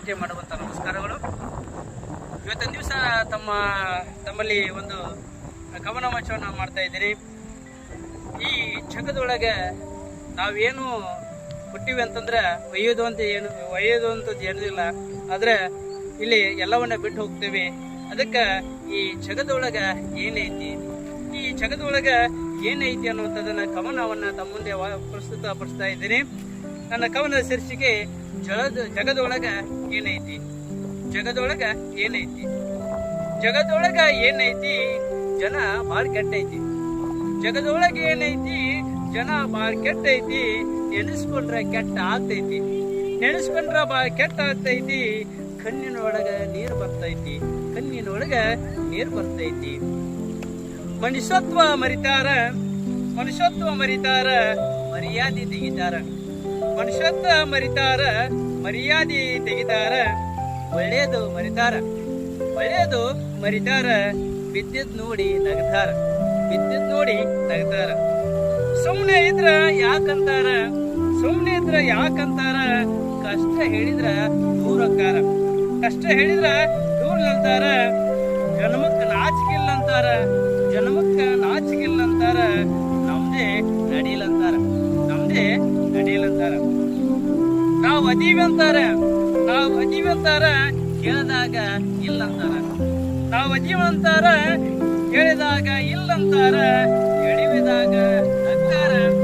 ಭೇಟಿ ಮಾಡುವಂಥ ನಮಸ್ಕಾರಗಳು. ಇವತ್ತಿನ ದಿವಸ ತಮ್ಮ, ತಮ್ಮಲ್ಲಿ ಒಂದು ಕವನ ವಾಚವನ್ನು ಮಾಡ್ತಾ ಇದ್ದೀರಿ ಈ ಜಗದೊಳಗೆ ನಾವೇನು ಹುಟ್ಟಿವಿ ಅಂತಂದ್ರೆ ಒಯ್ಯೋದು ಅಂತ ಏನು, ಒಯ್ಯೋದು ಅಂತದ್ದು ಏನೂ ಇಲ್ಲ. ಆದ್ರೆ ಇಲ್ಲಿ ಎಲ್ಲವನ್ನ ಬಿಟ್ಟು ಹೋಗ್ತೇವೆ. ಅದಕ್ಕೆ ಈ ಜಗದೊಳಗೆ ಏನೈತಿ? ಈ ಜಗದೊಳಗೆ ಏನೈತಿ ಅನ್ನುವಂಥದ್ದನ್ನ ಗಮನವನ್ನ ತಮ್ಮ ಮುಂದೆ ಪ್ರಸ್ತುತ ಪಡಿಸ್ತಾ ಇದ್ದೀನಿ. ನನ್ನ ಕವನದ ಶೀರ್ಷಿಕೆ ಜಗದ ಜಗದೊಳಗ ಏನೈತಿ? ಜಗದೊಳಗ ಏನೈತಿ? ಜಗದೊಳಗ ಏನೈತಿ? ಜನ ಬಾಳ್ ಕೆಟ್ಟೈತಿ ಜಗದೊಳಗ ಏನೈತಿ? ಜನ ಬಾಳ್ ಕೆಟ್ಟೈತಿ ನೆನೆಸ್ಕೊಂಡ್ರ ಕೆಟ್ಟ ಆಗ್ತೈತಿ. ನೆನೆಸ್ಕೊಂಡ್ರ ಬಾಳ್ ಕೆಟ್ಟ ಆಗ್ತೈತಿ. ಕಣ್ಣಿನೊಳಗ ನೀರು ಬರ್ತೈತಿ. ಕಣ್ಣಿನೊಳಗ ನೀರು ಬರ್ತೈತಿ. ಮನುಷ್ಯತ್ವ ಮರಿತಾರ. ಮನುಷ್ಯತ್ವ ಮರಿತಾರ. ಮರ್ಯಾದೆ ತೆಗಿತಾರ. ಮನುಷ್ಯತ್ವ ಮರಿತಾರ, ಮರ್ಯಾದೆ ತೆಗಿತಾರ ಒಳ್ಳೇದು ಮರಿತಾರ. ಒಳ್ಳೇದು ಮರಿತಾರ ಬಿದ್ದಿದ್ ನೋಡಿ ನಗತಾರ. ಬಿದ್ದಿದ್ ನೋಡಿ ನಗತಾರ. ಸುಮ್ನೆ ಇದ್ರ ಯಾಕಂತಾರ? ಸುಮ್ನೆ ಇದ್ರ ಯಾಕಂತಾರ? ಕಷ್ಟ ಹೇಳಿದ್ರ ದೂರಕ್ಕಾರ ಕಷ್ಟ ಹೇಳಿದ್ರ ದೂರ ನಿಲ್ತಾರ. ಜನ್ಮಕ್ಕ ನಾಚಿಕಿಲ್ಲ ಅಂತಾರ ಜನ್ಮಕ್ಕ ಅಂತಾರ ನಮ್ದೇ ನಡೀಲಂತಾರ. ನಡೀಲಂತಾರ ನಾವು ಅದೀವಿ ಅಂತಾರೆ. ನಾವು ಅದೀವಿ ಅಂತಾರ, ಕೇಳಿದಾಗ ಇಲ್ಲ ಅಂತಾರ. ನಾವು ಅದೀವಿ ಅಂತಾರ, ಕೇಳಿದಾಗ ಇಲ್ಲ ಅಂತಾರ ಎಳಿವಿದಾಗ ಅಂತಾರೆ